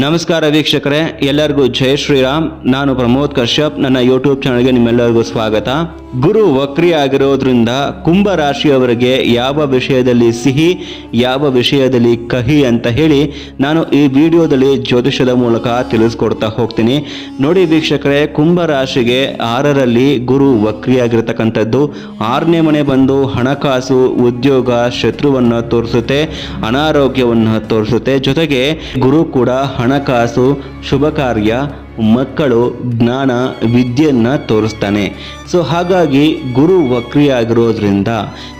ನಮಸ್ಕಾರ ವೀಕ್ಷಕರೇ, ಎಲ್ಲರಿಗೂ ಜೈ ಶ್ರೀರಾಮ್. ನಾನು ಪ್ರಮೋದ್ ಕಶ್ಯಪ್, ನನ್ನ ಯೂಟ್ಯೂಬ್ ಚಾನಲ್ಗೆ ನಿಮ್ಮೆಲ್ಲರಿಗೂ ಸ್ವಾಗತ. ಗುರು ವಕ್ರಿ ಆಗಿರೋದ್ರಿಂದ ಕುಂಭ ರಾಶಿಯವರಿಗೆ ಯಾವ ವಿಷಯದಲ್ಲಿ ಸಿಹಿ, ಯಾವ ವಿಷಯದಲ್ಲಿ ಕಹಿ ಅಂತ ಹೇಳಿ ನಾನು ಈ ವಿಡಿಯೋದಲ್ಲಿ ಜ್ಯೋತಿಷದ ಮೂಲಕ ತಿಳಿಸ್ಕೊಡ್ತಾ ಹೋಗ್ತೀನಿ. ನೋಡಿ ವೀಕ್ಷಕರೇ, ಕುಂಭ ರಾಶಿಗೆ ಆರರಲ್ಲಿ ಗುರು ವಕ್ರಿ ಆಗಿರ್ತಕ್ಕಂಥದ್ದು. ಆರನೇ ಮನೆ ಬಂದು ಹಣಕಾಸು, ಉದ್ಯೋಗ, ಶತ್ರುವನ್ನು ತೋರಿಸುತ್ತೆ, ಅನಾರೋಗ್ಯವನ್ನು ತೋರಿಸುತ್ತೆ. ಜೊತೆಗೆ ಗುರು ಕೂಡ ಹಣಕಾಸು, ಶುಭ ಕಾರ್ಯ, ಮಕ್ಕಳು, ಜ್ಞಾನ, ವಿದ್ಯೆಯನ್ನು ತೋರಿಸ್ತಾನೆ. ಸೊ ಹಾಗಾಗಿ ಗುರು ವಕ್ರಿಯಾಗಿರೋದ್ರಿಂದ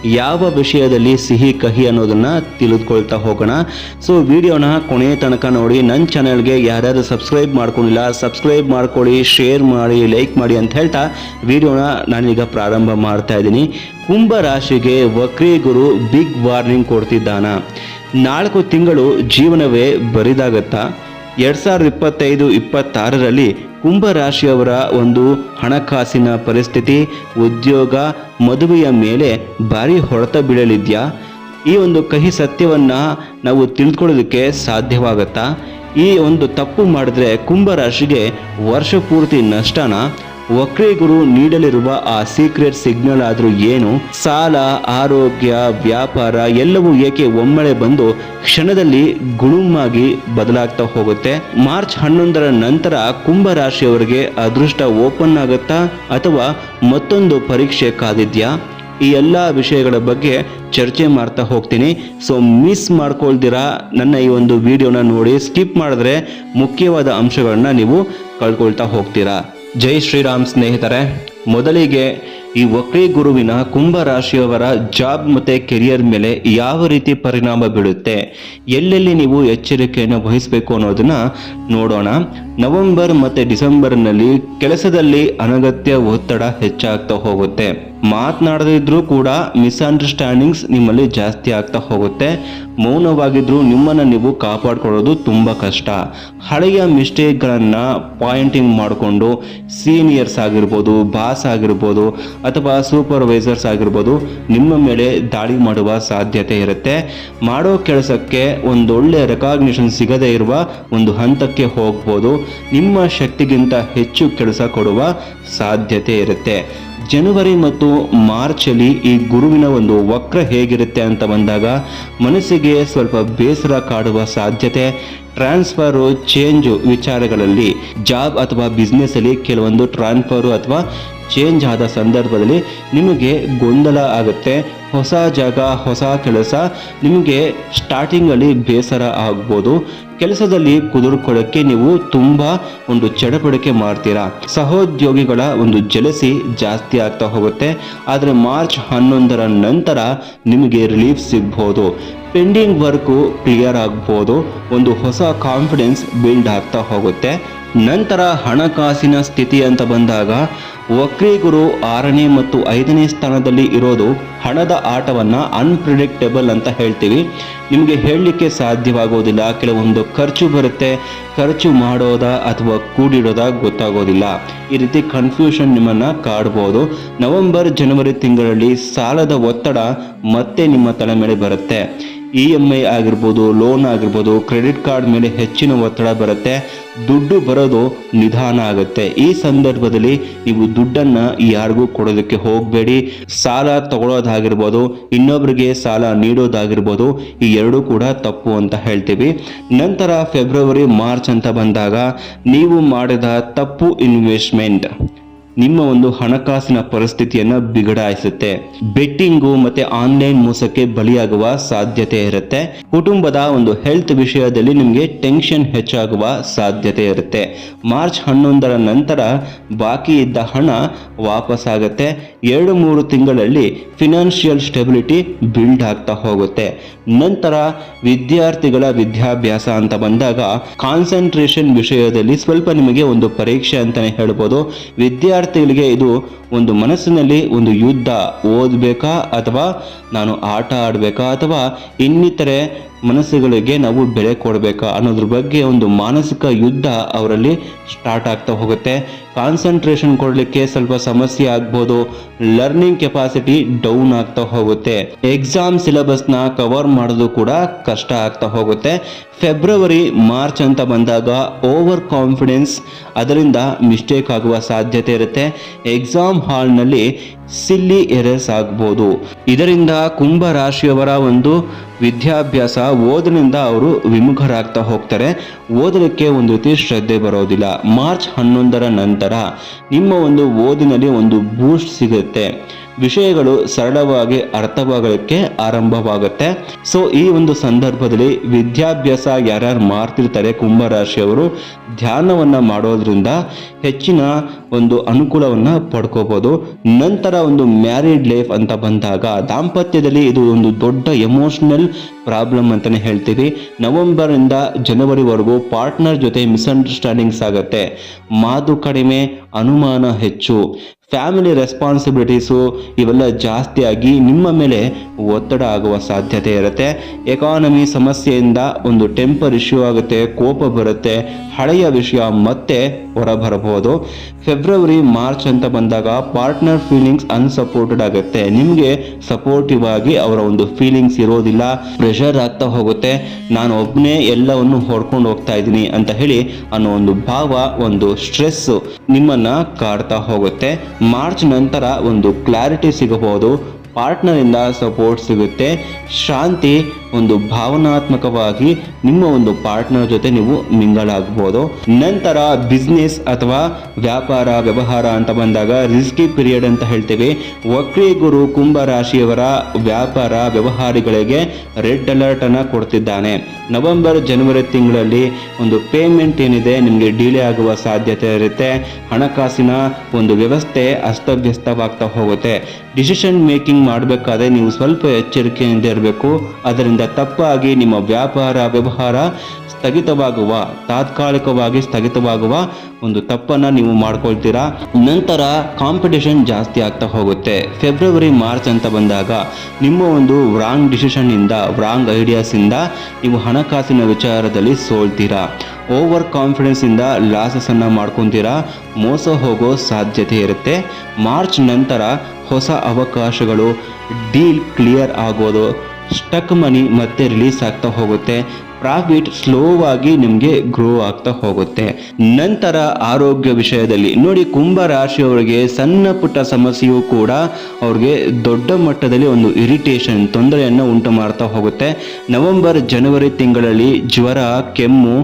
ಯಾವ ವಿಷಯದಲ್ಲಿ ಸಿಹಿ, ಕಹಿ ಅನ್ನೋದನ್ನ ತಿಳಿದುಕೊಳ್ತಾ ಹೋಗೋಣ. ಸೊ ವಿಡಿಯೋನ ಕೊನೆಯ ತನಕ ನೋಡಿ. ನನ್ನ ಚಾನಲ್ಗೆ ಯಾರ್ಯಾರು ಸಬ್ಸ್ಕ್ರೈಬ್ ಮಾಡ್ಕೊಂಡಿಲ್ಲ, ಸಬ್ಸ್ಕ್ರೈಬ್ ಮಾಡ್ಕೊಳ್ಳಿ, ಶೇರ್ ಮಾಡಿ, ಲೈಕ್ ಮಾಡಿ ಅಂತ ಹೇಳ್ತಾ ವಿಡಿಯೋನ ನಾನೀಗ ಪ್ರಾರಂಭ ಮಾಡ್ತಾ ಇದ್ದೀನಿ. ಕುಂಭ ರಾಶಿಗೆ ವಕ್ರಿ ಗುರು ಬಿಗ್ ವಾರ್ನಿಂಗ್ ಕೊಡ್ತಿದ್ದಾನ. ನಾಲ್ಕು ತಿಂಗಳು ಜೀವನವೇ ಬರಿದಾಗತ್ತಾ? ಎರಡ್ ಸಾವಿರದ ಇಪ್ಪತ್ತೈದು, ಇಪ್ಪತ್ತಾರರಲ್ಲಿ ಕುಂಭ ರಾಶಿಯವರ ಒಂದು ಹಣಕಾಸಿನ ಪರಿಸ್ಥಿತಿ, ಉದ್ಯೋಗ, ಮದುವೆಯ ಮೇಲೆ ಭಾರಿ ಹೊಡೆತ ಬೀಳಲಿದೆಯಾ? ಈ ಒಂದು ಕಹಿ ಸತ್ಯವನ್ನ ನಾವು ತಿಳಿದುಕೊಳ್ಳೋದಕ್ಕೆ ಸಾಧ್ಯವಾಗತ್ತಾ? ಈ ಒಂದು ತಪ್ಪು ಮಾಡಿದ್ರೆ ಕುಂಭ ರಾಶಿಗೆ ವರ್ಷ ಪೂರ್ತಿ ನಷ್ಟನ? ವಕ್ರಿ ಗುರು ನೀಡಲಿರುವ ಆ ಸೀಕ್ರೆಟ್ ಸಿಗ್ನಲ್ ಆದರೂ ಏನು? ಸಾಲ, ಆರೋಗ್ಯ, ವ್ಯಾಪಾರ ಎಲ್ಲವೂ ಏಕೆ ಒಮ್ಮಳೆ ಬಂದು ಕ್ಷಣದಲ್ಲಿ ಗುಣುಮಾಗಿ ಬದಲಾಗ್ತಾ ಹೋಗುತ್ತೆ? ಮಾರ್ಚ್ ಹನ್ನೊಂದರ ನಂತರ ಕುಂಭ ರಾಶಿಯವರಿಗೆ ಅದೃಷ್ಟ ಓಪನ್ ಆಗುತ್ತಾ ಅಥವಾ ಮತ್ತೊಂದು ಪರೀಕ್ಷೆ ಕಾದಿದ್ಯಾ? ಈ ಎಲ್ಲ ವಿಷಯಗಳ ಬಗ್ಗೆ ಚರ್ಚೆ ಮಾಡ್ತಾ ಹೋಗ್ತೀನಿ. ಸೊ ಮಿಸ್ ಮಾಡ್ಕೊಳ್ದಿರಾ? ನನ್ನ ಈ ಒಂದು ವಿಡಿಯೋನ ನೋಡಿ ಸ್ಕಿಪ್ ಮಾಡಿದ್ರೆ ಮುಖ್ಯವಾದ ಅಂಶಗಳನ್ನ ನೀವು ಕಳ್ಕೊಳ್ತಾ ಹೋಗ್ತೀರಾ? ಜೈ ಶ್ರೀರಾಮ್ ಸ್ನೇಹಿತರೆ, ಮೊದಲಿಗೆ ಈ ವಕ್ರಿ ಗುರುವಿನ ಕುಂಭ ರಾಶಿಯವರ ಜಾಬ್ ಮತ್ತೆ ಕೆರಿಯರ್ ಮೇಲೆ ಯಾವ ರೀತಿ ಪರಿಣಾಮ ಬೀಳುತ್ತೆ, ಎಲ್ಲೆಲ್ಲಿ ನೀವು ಎಚ್ಚರಿಕೆಯನ್ನು ವಹಿಸಬೇಕು ಅನ್ನೋದನ್ನ ನೋಡೋಣ. ನವೆಂಬರ್ ಮತ್ತೆ ಡಿಸೆಂಬರ್ನಲ್ಲಿ ಕೆಲಸದಲ್ಲಿ ಅನಗತ್ಯ ಒತ್ತಡ ಹೆಚ್ಚಾಗ್ತಾ ಹೋಗುತ್ತೆ. ಮಾತನಾಡದಿದ್ರೂ ಕೂಡ ಮಿಸ್ಅಂಡರ್ಸ್ಟ್ಯಾಂಡಿಂಗ್ಸ್ ನಿಮ್ಮಲ್ಲಿ ಜಾಸ್ತಿ ಆಗ್ತಾ ಹೋಗುತ್ತೆ. ಮೌನವಾಗಿದ್ರೂ ನಿಮ್ಮನ್ನು ನೀವು ಕಾಪಾಡ್ಕೊಳ್ಳೋದು ತುಂಬ ಕಷ್ಟ. ಹಳೆಯ ಮಿಸ್ಟೇಕ್ಗಳನ್ನು ಪಾಯಿಂಟಿಂಗ್ ಮಾಡಿಕೊಂಡು ಸೀನಿಯರ್ಸ್ ಆಗಿರ್ಬೋದು, ಬಾಸ್ ಆಗಿರ್ಬೋದು ಅಥವಾ ಸೂಪರ್ವೈಸರ್ಸ್ ಆಗಿರ್ಬೋದು ನಿಮ್ಮ ಮೇಲೆ ದಾಳಿ ಮಾಡುವ ಸಾಧ್ಯತೆ ಇರುತ್ತೆ. ಮಾಡೋ ಕೆಲಸಕ್ಕೆ ಒಂದೊಳ್ಳೆ ರೆಕಾಗ್ನಿಷನ್ ಸಿಗದೇ ಇರುವ ಒಂದು ಹಂತಕ್ಕೆ ಹೋಗ್ಬೋದು, ನಿಮ್ಮ ಶಕ್ತಿಗಿಂತ ಹೆಚ್ಚು ಕೆಲಸ ಕೊಡುವ ಸಾಧ್ಯತೆ ಇರುತ್ತೆ. ಜನವರಿ ಮತ್ತು ಮಾರ್ಚಲ್ಲಿ ಈ ಗುರುವಿನ ಒಂದು ವಕ್ರ ಹೇಗಿರುತ್ತೆ ಅಂತ ಬಂದಾಗ ಮನಸ್ಸಿಗೆ ಸ್ವಲ್ಪ ಬೇಸರ ಕಾಡುವ ಸಾಧ್ಯತೆ ಟ್ರಾನ್ಸ್ಫರು, ಚೇಂಜು ವಿಚಾರಗಳಲ್ಲಿ ಜಾಬ್ ಅಥವಾ ಬಿಸ್ನೆಸ್ ಅಲ್ಲಿ ಕೆಲವೊಂದು ಟ್ರಾನ್ಸ್ಫರು ಅಥವಾ ಚೇಂಜ್ ಆದ ಸಂದರ್ಭದಲ್ಲಿ ನಿಮಗೆ ಗೊಂದಲ ಆಗುತ್ತೆ. ಹೊಸ ಜಾಗ, ಹೊಸ ಕೆಲಸ ನಿಮಗೆ ಸ್ಟಾರ್ಟಿಂಗಲ್ಲಿ ಬೇಸರ ಆಗ್ಬೋದು. ಕೆಲಸದಲ್ಲಿ ಕುದುರ್ಕೊಳ್ಳೋಕ್ಕೆ ನೀವು ತುಂಬ ಒಂದು ಚಡಪಡಿಕೆ ಮಾಡ್ತೀರಾ. ಸಹೋದ್ಯೋಗಿಗಳ ಒಂದು ಜಲಸಿ ಜಾಸ್ತಿ ಆಗ್ತಾ ಹೋಗುತ್ತೆ. ಆದರೆ ಮಾರ್ಚ್ ಹನ್ನೊಂದರ ನಂತರ ನಿಮಗೆ ರಿಲೀಫ್ ಸಿಗ್ಬೋದು. ಪೆಂಡಿಂಗ್ ವರ್ಕು ಕ್ಲಿಯರ್ ಆಗ್ಬೋದು, ಒಂದು ಹೊಸ ಕಾನ್ಫಿಡೆನ್ಸ್ ಬಿಲ್ಡ್ ಆಗ್ತಾ ಹೋಗುತ್ತೆ. ನಂತರ ಹಣಕಾಸಿನ ಸ್ಥಿತಿ ಅಂತ ಬಂದಾಗ, ವಕ್ರೀಗುರು ಆರನೇ ಮತ್ತು ಐದನೇ ಸ್ಥಾನದಲ್ಲಿ ಇರೋದು ಹಣದ ಆಟವನ್ನು ಅನ್ಪ್ರಿಡಿಕ್ಟೇಬಲ್ ಅಂತ ಹೇಳ್ತೀವಿ. ನಿಮಗೆ ಹೇಳಲಿಕ್ಕೆ ಸಾಧ್ಯವಾಗೋದಿಲ್ಲ, ಕೆಲವೊಂದು ಖರ್ಚು ಬರುತ್ತೆ. ಖರ್ಚು ಮಾಡೋದಾ ಅಥವಾ ಕೂಡಿಡೋದ ಗೊತ್ತಾಗೋದಿಲ್ಲ. ಈ ರೀತಿ ಕನ್ಫ್ಯೂಷನ್ ನಿಮ್ಮನ್ನು ಕಾಡ್ಬೋದು. ನವೆಂಬರ್, ಜನವರಿ ತಿಂಗಳಲ್ಲಿ ಸಾಲದ ಒತ್ತಡ ಮತ್ತೆ ನಿಮ್ಮ ತಲೆ ಮೇಲೆ ಬರುತ್ತೆ. ಇ ಎಂ ಐ ಆಗಿರ್ಬೋದು ಲೋನ್ ಆಗಿರ್ಬೋದು ಕ್ರೆಡಿಟ್ ಕಾರ್ಡ್ ಮೇಲೆ ಹೆಚ್ಚಿನ ಒತ್ತಡ ಬರುತ್ತೆ, ದುಡ್ಡು ಬರೋದು ನಿಧಾನ ಆಗುತ್ತೆ. ಈ ಸಂದರ್ಭದಲ್ಲಿ ನೀವು ದುಡ್ಡನ್ನು ಯಾರಿಗೂ ಕೊಡೋದಕ್ಕೆ ಹೋಗಬೇಡಿ. ಸಾಲ ತಗೊಳ್ಳೋದಾಗಿರ್ಬೋದು ಇನ್ನೊಬ್ಬರಿಗೆ ಸಾಲ ನೀಡೋದಾಗಿರ್ಬೋದು, ಈ ಎರಡೂ ಕೂಡ ತಪ್ಪು ಅಂತ ಹೇಳ್ತೀವಿ. ನಂತರ ಫೆಬ್ರವರಿ ಮಾರ್ಚ್ ಅಂತ ಬಂದಾಗ, ನೀವು ಮಾಡಿದ ತಪ್ಪು ಇನ್ವೆಸ್ಟ್ಮೆಂಟ್ ನಿಮ್ಮ ಒಂದು ಹಣಕಾಸಿನ ಪರಿಸ್ಥಿತಿಯನ್ನು ಬಿಗಡಾಯಿಸುತ್ತೆ. ಬೆಟ್ಟಿಂಗು ಮತ್ತೆ ಆನ್ಲೈನ್ ಮೋಸಕ್ಕೆ ಬಲಿಯಾಗುವ ಸಾಧ್ಯತೆ ಇರುತ್ತೆ. ಕುಟುಂಬದ ಒಂದು ಹೆಲ್ತ್ ವಿಷಯದಲ್ಲಿ ನಿಮಗೆ ಟೆನ್ಷನ್ ಹೆಚ್ಚಾಗುವ ಸಾಧ್ಯತೆ ಇರುತ್ತೆ. ಮಾರ್ಚ್ ಹನ್ನೊಂದರ ನಂತರ ಬಾಕಿ ಇದ್ದ ಹಣ ವಾಪಸ್ ಆಗುತ್ತೆ. ಎರಡು ಮೂರು ತಿಂಗಳಲ್ಲಿ ಫಿನಾನ್ಷಿಯಲ್ ಸ್ಟೆಬಿಲಿಟಿ ಬಿಲ್ಡ್ ಆಗ್ತಾ ಹೋಗುತ್ತೆ. ನಂತರ ವಿದ್ಯಾರ್ಥಿಗಳ ವಿದ್ಯಾಭ್ಯಾಸ ಅಂತ ಬಂದಾಗ ಕಾನ್ಸಂಟ್ರೇಷನ್ ವಿಷಯದಲ್ಲಿ ಸ್ವಲ್ಪ ನಿಮಗೆ ಒಂದು ಪರೀಕ್ಷೆ ಅಂತಾನೆ ಹೇಳ್ಬೋದು. ವಿದ್ಯಾರ್ಥಿಗಳಿಗೆ ಇದು ಒಂದು ಮನಸ್ಸಿನಲ್ಲಿ ಒಂದು ಯುದ್ಧ ಓದಬೇಕಾ ಅಥವಾ ನಾನು ಆಟ ಆಡಬೇಕಾ ಅಥವಾ ಇನ್ನಿತರೆ ಮನಸ್ಸುಗಳಿಗೆ ನಾವು ಬೆಲೆ ಕೊಡಬೇಕಾ ಅನ್ನೋದ್ರ ಬಗ್ಗೆ ಒಂದು ಮಾನಸಿಕ ಯುದ್ಧ ಅವರಲ್ಲಿ ಸ್ಟಾರ್ಟ್ ಆಗ್ತಾ ಹೋಗುತ್ತೆ. ಕಾನ್ಸಂಟ್ರೇಷನ್ ಕೊಡಲಿಕ್ಕೆ ಸ್ವಲ್ಪ ಸಮಸ್ಯೆ ಆಗ್ಬೋದು. ಲರ್ನಿಂಗ್ ಕೆಪಾಸಿಟಿ ಡೌನ್ ಆಗ್ತಾ ಹೋಗುತ್ತೆ. ಎಕ್ಸಾಮ್ ಸಿಲೆಬಸ್ನ ಕವರ್ ಮಾಡೋದು ಕೂಡ ಕಷ್ಟ ಆಗ್ತಾ ಹೋಗುತ್ತೆ. ಫೆಬ್ರವರಿ ಮಾರ್ಚ್ ಅಂತ ಬಂದಾಗ ಓವರ್ ಕಾನ್ಫಿಡೆನ್ಸ್ ಅದರಿಂದ ಮಿಸ್ಟೇಕ್ ಆಗುವ ಸಾಧ್ಯತೆ ಇರುತ್ತೆ. ಎಕ್ಸಾಮ್ ಹಾಲ್ನಲ್ಲಿ ಸಿಲ್ಲಿ ಎರಸ್ ಆಗ್ಬೋದು. ಇದರಿಂದ ಕುಂಭ ರಾಶಿಯವರ ಒಂದು ವಿದ್ಯಾಭ್ಯಾಸ ಓದಿನಿಂದ ಅವರು ವಿಮುಖರಾಗ್ತಾ ಹೋಗ್ತಾರೆ. ಓದಲಿಕ್ಕೆ ಒಂದು ರೀತಿ ಶ್ರದ್ಧೆ ಬರೋದಿಲ್ಲ. ಮಾರ್ಚ್ ಹನ್ನೊಂದರ ನಂತರ ನಿಮ್ಮ ಒಂದು ಓದಿನಲ್ಲಿ ಒಂದು ಬೂಸ್ಟ್ ಸಿಗುತ್ತೆ. ವಿಷಯಗಳು ಸರಳವಾಗಿ ಅರ್ಥವಾಗಲಿಕ್ಕೆ ಆರಂಭವಾಗುತ್ತೆ. ಸೊ ಈ ಒಂದು ಸಂದರ್ಭದಲ್ಲಿ ವಿದ್ಯಾಭ್ಯಾಸ ಯಾರ್ಯಾರು ಮಾಡ್ತಿರ್ತಾರೆ ಕುಂಭರಾಶಿಯವರು, ಧ್ಯಾನವನ್ನು ಮಾಡೋದ್ರಿಂದ ಹೆಚ್ಚಿನ ಒಂದು ಅನುಕೂಲವನ್ನು ಪಡ್ಕೋಬೋದು. ನಂತರ ಒಂದು ಮ್ಯಾರಿಡ್ ಲೈಫ್ ಅಂತ ಬಂದಾಗ ದಾಂಪತ್ಯದಲ್ಲಿ ಇದು ಒಂದು ದೊಡ್ಡ ಎಮೋಷನಲ್ ಪ್ರಾಬ್ಲಮ್ ಅಂತಲೇ ಹೇಳ್ತೀವಿ. ನವೆಂಬರ್ ಇಂದ ಜನವರಿವರೆಗೂ ಪಾರ್ಟ್ನರ್ ಜೊತೆ ಮಿಸ್ಅಂಡರ್ಸ್ಟ್ಯಾಂಡಿಂಗ್ಸ್ ಆಗುತ್ತೆ. ಮಾತು ಕಡಿಮೆ ಅನುಮಾನ ಹೆಚ್ಚು. ಫ್ಯಾಮಿಲಿ ರೆಸ್ಪಾನ್ಸಿಬಿಲಿಟೀಸು ಇವೆಲ್ಲ ಜಾಸ್ತಿಯಾಗಿ ನಿಮ್ಮ ಮೇಲೆ ಒತ್ತಡ ಆಗುವ ಸಾಧ್ಯತೆ ಇರುತ್ತೆ. ಎಕಾನಮಿ ಸಮಸ್ಯೆಯಿಂದ ಒಂದು ಟೆಂಪರ್ ಇಶ್ಯೂ ಆಗುತ್ತೆ, ಕೋಪ ಬರುತ್ತೆ, ಹಳೆಯ ವಿಷಯ ಮತ್ತೆ ಹೊರಬರಬಹುದು. ಫೆಬ್ರವರಿ ಮಾರ್ಚ್ ಅಂತ ಬಂದಾಗ ಪಾರ್ಟ್ನರ್ ಫೀಲಿಂಗ್ಸ್ ಅನ್ಸಪೋರ್ಟೆಡ್ ಆಗುತ್ತೆ. ನಿಮಗೆ ಸಪೋರ್ಟಿವ್ ಆಗಿ ಅವರ ಒಂದು ಫೀಲಿಂಗ್ಸ್ ಇರೋದಿಲ್ಲ. ಪ್ರೆಷರ್ ಆಗ್ತಾ ಹೋಗುತ್ತೆ. ನಾನು ಒಬ್ಬನೇ ಎಲ್ಲವನ್ನು ಹೊಡ್ಕೊಂಡು ಹೋಗ್ತಾ ಇದ್ದೀನಿ ಅಂತ ಹೇಳಿ ಅನ್ನೋ ಒಂದು ಭಾವ, ಒಂದು ಸ್ಟ್ರೆಸ್ ನಿಮ್ಮನ್ನ ಕಾಡ್ತಾ ಹೋಗುತ್ತೆ. ಮಾರ್ಚ್ ನಂತರ ಒಂದು ಕ್ಲಾರಿಟಿ ಸಿಗಬಹುದು ಪಾರ್ಟ್ನರಿಂದ ಸಪೋರ್ಟ್ ಸಿಗುತ್ತೆ. ಶಾಂತಿ ಒಂದು ಭಾವನಾತ್ಮಕವಾಗಿ ನಿಮ್ಮ ಒಂದು ಪಾರ್ಟ್ನರ್ ಜೊತೆ ನೀವು ಮಿಂಗಲ್ ಆಗ್ಬೋದು ನಂತರ ಬಿಸ್ನೆಸ್ ಅಥವಾ ವ್ಯಾಪಾರ, ವ್ಯವಹಾರ ಅಂತ ಬಂದಾಗ ರಿಸ್ಕಿ ಪೀರಿಯಡ್ ಅಂತ ಹೇಳ್ತೇವೆ. ವಕ್ರಿ ಗುರು ಕುಂಭ ರಾಶಿಯವರ ವ್ಯಾಪಾರ ವ್ಯವಹಾರಿಗಳಿಗೆ ರೆಡ್ ಅಲರ್ಟ್ ಅನ್ನ ಕೊಡ್ತಿದ್ದಾನೆ. ನವೆಂಬರ್, ಜನವರಿ ತಿಂಗಳಲ್ಲಿ ಒಂದು ಪೇಮೆಂಟ್ ಏನಿದೆ ನಿಮಗೆ ಡಿಲೇ ಆಗುವ ಸಾಧ್ಯತೆ ಇರುತ್ತೆ. ಹಣಕಾಸಿನ ಒಂದು ವ್ಯವಸ್ಥೆ ಅಸ್ತವ್ಯಸ್ತವಾಗ್ತಾ ಹೋಗುತ್ತೆ. ಡಿಸಿಷನ್ ಮೇಕಿಂಗ್ ಮಾಡಬೇಕಾದ್ರೆ ನೀವು ಸ್ವಲ್ಪ ಎಚ್ಚರಿಕೆಯಿಂದ ಇರಬೇಕು. ಅದರಿಂದ ತಪ್ಪಾಗಿ ನಿಮ್ಮ ವ್ಯಾಪಾರ, ವ್ಯವಹಾರ ಸ್ಥಗಿತವಾಗುವ, ತಾತ್ಕಾಲಿಕವಾಗಿ ಸ್ಥಗಿತವಾಗುವ ಒಂದು ತಪ್ಪನ್ನು ನೀವು ಮಾಡ್ಕೊಳ್ತೀರಾ? ನಂತರ ಕಾಂಪಿಟೇಷನ್ ಜಾಸ್ತಿ ಆಗ್ತಾ ಹೋಗುತ್ತೆ. ಫೆಬ್ರವರಿ ಮಾರ್ಚ್ ಅಂತ ಬಂದಾಗ ನಿಮ್ಮ ಒಂದು ರಾಂಗ್ ಡಿಸಿಷನ್ನಿಂದ ರಾಂಗ್ ಐಡಿಯಾಸ್ ಇಂದ ನೀವು ಹಣಕಾಸಿನ ವಿಚಾರದಲ್ಲಿ ಸೋಲ್ತೀರಾ? ಓವರ್ ಕಾನ್ಫಿಡೆನ್ಸಿಂದ ಲಾಸಸನ್ನು ಮಾಡ್ಕೊಂತೀರಾ? ಮೋಸ ಹೋಗೋ ಸಾಧ್ಯತೆ ಇರುತ್ತೆ. ಮಾರ್ಚ್ ನಂತರ ಹೊಸ ಅವಕಾಶಗಳು ಡೀಲ್ ಕ್ಲಿಯರ್ ಆಗೋದು ಸ್ಟಕ್ ಮನಿ ಮತ್ತೆ ರಿಲೀಸ್ ಆಗ್ತಾ ಹೋಗುತ್ತೆ. ಪ್ರಾಫಿಟ್ ಆಗಿ ನಿಮಗೆ ಗ್ರೋ ಆಗ್ತಾ ಹೋಗುತ್ತೆ. ನಂತರ ಆರೋಗ್ಯ ವಿಷಯದಲ್ಲಿ ನೋಡಿ ಕುಂಭ ರಾಶಿಯವರಿಗೆ ಸಣ್ಣ ಪುಟ್ಟ ಸಮಸ್ಯೆಯೂ ಕೂಡ ಅವ್ರಿಗೆ ದೊಡ್ಡ ಮಟ್ಟದಲ್ಲಿ ಒಂದು ಇರಿಟೇಷನ್ ತೊಂದರೆಯನ್ನು ಉಂಟು ಮಾಡ್ತಾ ಹೋಗುತ್ತೆ. ನವೆಂಬರ್, ಜನವರಿ ತಿಂಗಳಲ್ಲಿ ಜ್ವರ, ಕೆಮ್ಮು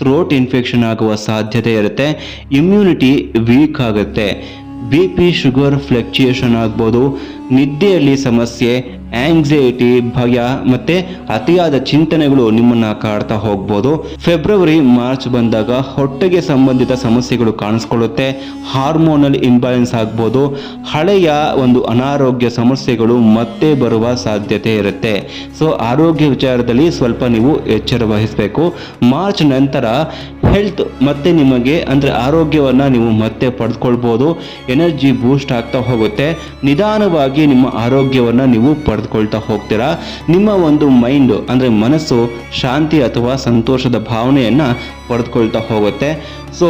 ಥ್ರೋಟ್ ಇನ್ಫೆಕ್ಷನ್ ಆಗುವ ಸಾಧ್ಯತೆ ಇರುತ್ತೆ. ಇಮ್ಯುನಿಟಿ ವೀಕ್ ಆಗುತ್ತೆ. ಬಿ ಪಿ ಶುಗರ್ ಫ್ಲಕ್ಚುಯೇಷನ್ ಆಗ್ಬೋದು. ನಿದ್ದೆಯಲ್ಲಿ ಸಮಸ್ಯೆ ಆಂಗ್ಸೈಟಿ ಭಯ ಮತ್ತೆ ಅತಿಯಾದ ಚಿಂತನೆಗಳು ನಿಮ್ಮನ್ನ ಕಾಡ್ತಾ ಹೋಗ್ಬೋದು. ಫೆಬ್ರವರಿ ಮಾರ್ಚ್ ಬಂದಾಗ ಹೊಟ್ಟೆಗೆ ಸಂಬಂಧಿತ ಸಮಸ್ಯೆಗಳು ಕಾಣಿಸ್ಕೊಳ್ಳುತ್ತೆ. ಹಾರ್ಮೋನಲ್ ಇಂಬ್ಯಾಲೆನ್ಸ್ ಆಗ್ಬೋದು. ಹಳೆಯ ಒಂದು ಅನಾರೋಗ್ಯ ಸಮಸ್ಯೆಗಳು ಮತ್ತೆ ಬರುವ ಸಾಧ್ಯತೆ ಇರುತ್ತೆ. ಸೊ ಆರೋಗ್ಯ ವಿಚಾರದಲ್ಲಿ ಸ್ವಲ್ಪ ನೀವು ಎಚ್ಚರ ವಹಿಸಬೇಕು. ಮಾರ್ಚ್ ನಂತರ ಹೆಲ್ತ್ ಮತ್ತೆ ನಿಮಗೆ, ಅಂದರೆ ಆರೋಗ್ಯವನ್ನು ನೀವು ಮತ್ತೆ ಪಡೆದುಕೊಳ್ಬೋದು ಎನರ್ಜಿ ಬೂಸ್ಟ್ ಆಗ್ತಾ ಹೋಗುತ್ತೆ. ನಿಧಾನವಾಗಿ ನಿಮ್ಮ ಆರೋಗ್ಯವನ್ನು ನೀವು ಪಡೆದುಕೊಳ್ತಾ ಹೋಗ್ತೀರಾ? ನಿಮ್ಮ ಒಂದು ಮೈಂಡ್ ಅಂದರೆ ಮನಸ್ಸು ಶಾಂತಿ ಅಥವಾ ಸಂತೋಷದ ಭಾವನೆಯನ್ನು ಪಡೆದುಕೊಳ್ತಾ ಹೋಗುತ್ತೆ. ಸೊ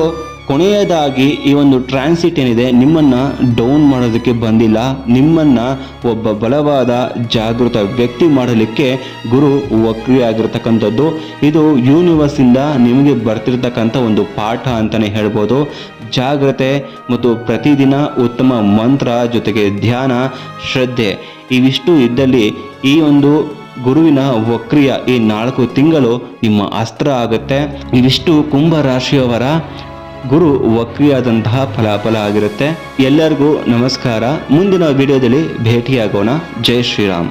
ಕೊನೆಯದಾಗಿ ಈ ಒಂದು ಟ್ರಾನ್ಸಿಟ್ ಏನಿದೆ, ನಿಮ್ಮನ್ನು ಡೌನ್ ಮಾಡೋದಕ್ಕೆ ಬಂದಿಲ್ಲ. ನಿಮ್ಮನ್ನು ಒಬ್ಬ ಬಲವಾದ ಜಾಗೃತ ವ್ಯಕ್ತಿ ಮಾಡಲಿಕ್ಕೆ ಗುರು ವಕ್ರಿಯಾಗಿರ್ತಕ್ಕಂಥದ್ದು. ಇದು ಯೂನಿವರ್ಸಿಂದ ನಿಮಗೆ ಬರ್ತಿರ್ತಕ್ಕಂಥ ಒಂದು ಪಾಠ ಅಂತಲೇ ಹೇಳ್ಬೋದು. ಜಾಗ್ರತೆ ಮತ್ತು ಪ್ರತಿದಿನ ಉತ್ತಮ ಮಂತ್ರ ಜೊತೆಗೆ ಧ್ಯಾನ, ಶ್ರದ್ಧೆ ಇವಿಷ್ಟು ಇದ್ದಲ್ಲಿ ಈ ಒಂದು ಗುರುವಿನ ವಕ್ರಿಯ ಈ ನಾಲ್ಕು ತಿಂಗಳು ನಿಮ್ಮ ಅಸ್ತ್ರ ಆಗುತ್ತೆ. ಇವಿಷ್ಟು ಕುಂಭ ರಾಶಿಯವರ ಗುರು ವಕ್ರಿಯಾದಂತಹ ಫಲಾಫಲ ಆಗಿರುತ್ತೆ. ಎಲ್ಲರಿಗೂ ನಮಸ್ಕಾರ. ಮುಂದಿನ ವಿಡಿಯೋದಲ್ಲಿ ಭೇಟಿಯಾಗೋಣ. ಜೈ ಶ್ರೀರಾಮ್.